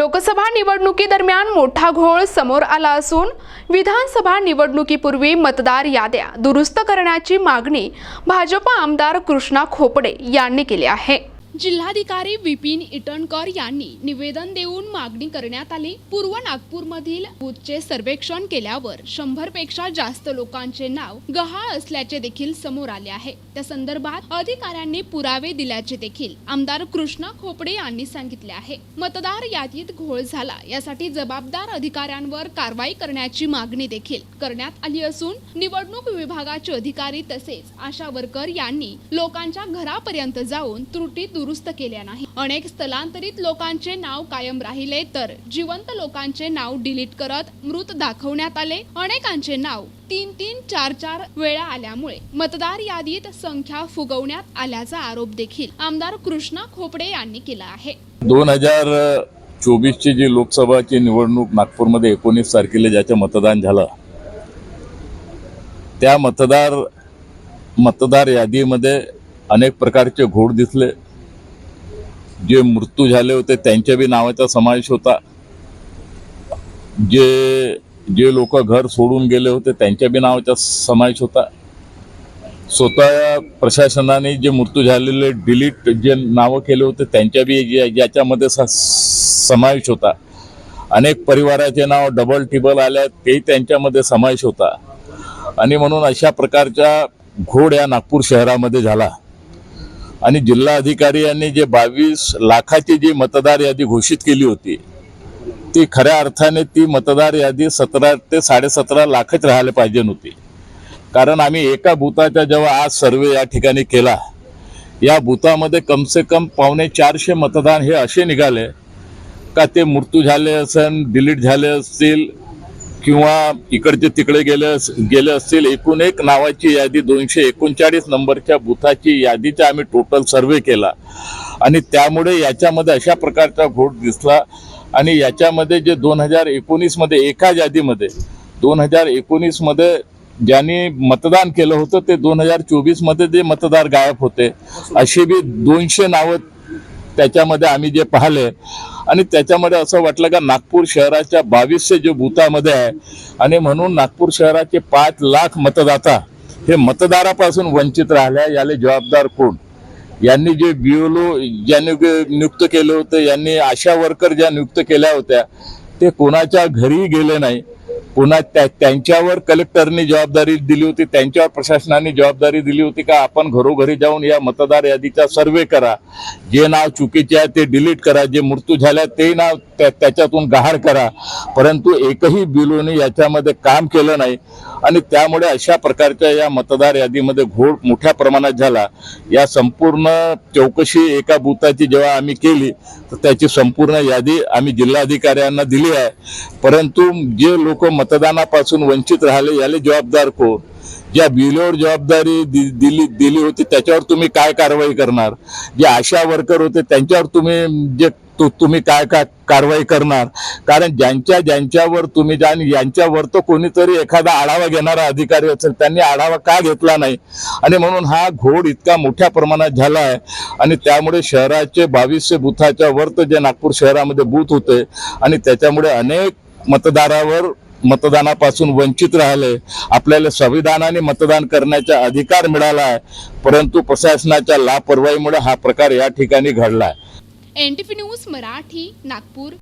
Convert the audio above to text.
लोकसभा निवडणुकीदरम्यान मोठा घोळ समोर आला असून विधानसभा निवडणुकीपूर्वी मतदार याद्या दुरुस्त करण्याची मागणी भाजपा आमदार कृष्णा खोपडे यांनी केली आहे. जिल्हाधिकारी विपिन इटणकर यांनी निवेदन देऊन मागणी करण्यात आली. पूर्व नागपूरमधील बूथचे सर्वेक्षण केल्यावर शंभरपेक्षा जास्त लोकांचे नाव गहाळ असल्याचे देखील समोर आले आहे. त्या संदर्भात अधिकाऱ्यांनी पुरावे दिल्याचे देखील आमदार कृष्णा खोपडे यांनी सांगितले आहे. मतदार यादीत घोळ झाला यासाठी जबाबदार अधिकाऱ्यांवर कारवाई करण्याची मागणी देखील करण्यात आली असून निवडणूक विभागाचे अधिकारी तसेच आशा वर्कर यांनी लोकांच्या घरापर्यंत जाऊन त्रुटी दुरुस्त केल्या नाही. अनेक स्थलांतरित लोकांचे नाव कायम राहिले तर जिवंत लोकांचे नाव डिलीट करत मृत दाखवण्यात आले. अनेकांचे नाव तीन तीन चार चार वेळा आल्यामुळे मतदार यादीत संख्या फुगवण्यात आल्याचा आरोप देखील आमदार कृष्णा खोपडे यांनी केला आहे. दोन हजार चोवीसची जी लोकसभाची निवडणूक नागपूरमध्ये एकोणीस तारखेला ज्याचं मतदान झालं त्या मतदार मतदार यादीमध्ये अनेक प्रकारचे घोड दिसले. जे मृत्यू झाले होते त्यांच्या बी नावाचा समावेश होता. जे जे लोक घर सोडून गेले होते त्यांच्या बी नावाचा समावेश होता. स्वतः प्रशासनाने जे मृत्यू झालेले डिलीट जे नावं केले होते त्यांच्या बी याच्यामध्ये स- समावेश होता. अनेक परिवाराचे नाव डबल टिबल आल्या तेही त्यांच्यामध्ये समावेश होता. आणि म्हणून अशा प्रकारच्या घोड या नागपूर शहरामध्ये झाला. आणि जिल्हाधिकारी यांनी जे बावीस लाखाची जी मतदार यादी घोषित केली होती ती खऱ्या अर्थाने ती मतदार यादी सतरा ते साडेसतरा लाखच राहायला पाहिजे नव्हती. कारण आम्ही एका बुथाचा जेव्हा आज सर्वे या ठिकाणी केला या बुथामध्ये कमसे कम पावणे चारशे मतदान हे असे निघाले का ते मृत्यू झाले असेल डिलीट झाले असतील किंवा इकडचे तिकडे गेले अस- गेले असतील एकूण एक नावाची यादी दोनशे एकोणचाळीस नंबरच्या बुथाची यादीचा आम्ही टोटल सर्वे केला. आणि त्यामुळे याच्यामध्ये अशा प्रकारचा घोट दिसला. आणि याच्यामध्ये जे दोन हजार एकोणीसमध्ये एका यादीमध्ये दोन हजार एकोणीसमध्ये ज्यांनी मतदान केलं होतं ते दोन हजार चोवीसमध्ये जे मतदार गायब होते. अशी बी दोनशे नावं त्याच्यामध्ये आम्ही जे पाहिले. आणि त्याच्यामध्ये असं वाटलं का नागपूर शहराच्या बावीसशे जे बुथामध्ये आहे आणि म्हणून नागपूर शहराचे पाच लाख मतदाता हे मतदारापासून वंचित राहिले याला जबाबदार कोण? यांनी जे बिओलो ज्यांनी नियुक्त केले होते यांनी आशा वर्कर ज्या नियुक्त केल्या होत्या ते कोणाच्या घरी गेले नाही. पुन्हा त्या त्यांच्यावर कलेक्टरनी जबाबदारी दिली होती त्यांच्यावर प्रशासनाने जबाबदारी दिली होती का आपण घरोघरी जाऊन या मतदार यादीचा सर्वे करा. जे नाव चुकीचे आहे ते डिलीट करा जे मृत्यू झाल्या ते नाव त्या- त्याच्यातून गहाळ करा. परंतु एकही बिलोने याच्यामध्ये काम केलं नाही. आणि त्यामुळे अशा प्रकारच्या या मतदार यादीमध्ये घोळ मोठ्या प्रमाणात झाला. या संपूर्ण चौकशी एका बुथाची जेव्हा आम्ही केली तर त्याची संपूर्ण यादी आम्ही जिल्हाधिकाऱ्यांना दिली आहे. परंतु जे लोक मतदानापासून वंचित राहिले याला जबाबदार कोण? ज्या बिलोवर जबाबदारी दि- दिली दिली होती त्याच्यावर तुम्ही काय कारवाई करणार? जे आशा वर्कर होते त्यांच्यावर तुम्ही जे तु- तुम्ही काय काय कारवाई करणार? कारण ज्यांच्या ज्यांच्यावर तुम्ही जा आणि यांच्यावर तर कोणीतरी एखादा आढावा घेणारा अधिकारी असेल त्यांनी आढावा का घेतला नाही? आणि म्हणून हा घोड इतका मोठ्या प्रमाणात झाला आहे. आणि त्यामुळे शहराचे बावीसशे बुथाच्या वर तर जे नागपूर शहरामध्ये बूथ होते आणि त्याच्यामुळे अनेक मतदारावर मतदानापासून वंचित राहिले. आपल्याला संविधानाने मतदान करण्याचा अधिकार मिळाला आहे परंतु प्रशासनाच्या लापरवाहीमुळे हा प्रकार या ठिकाणी घडला आहे एन न्यूज मराठी नागपूर.